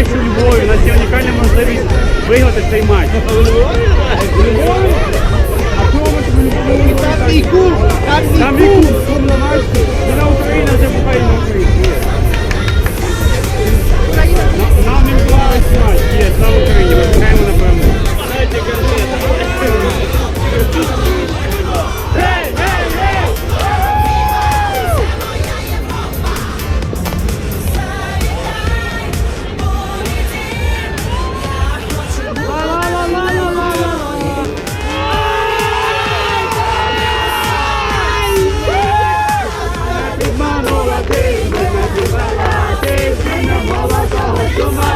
матч у Львові, у нас є унікальна можливість виграти цей матч. Там і куб, там і куб. Vai vou bola, corre,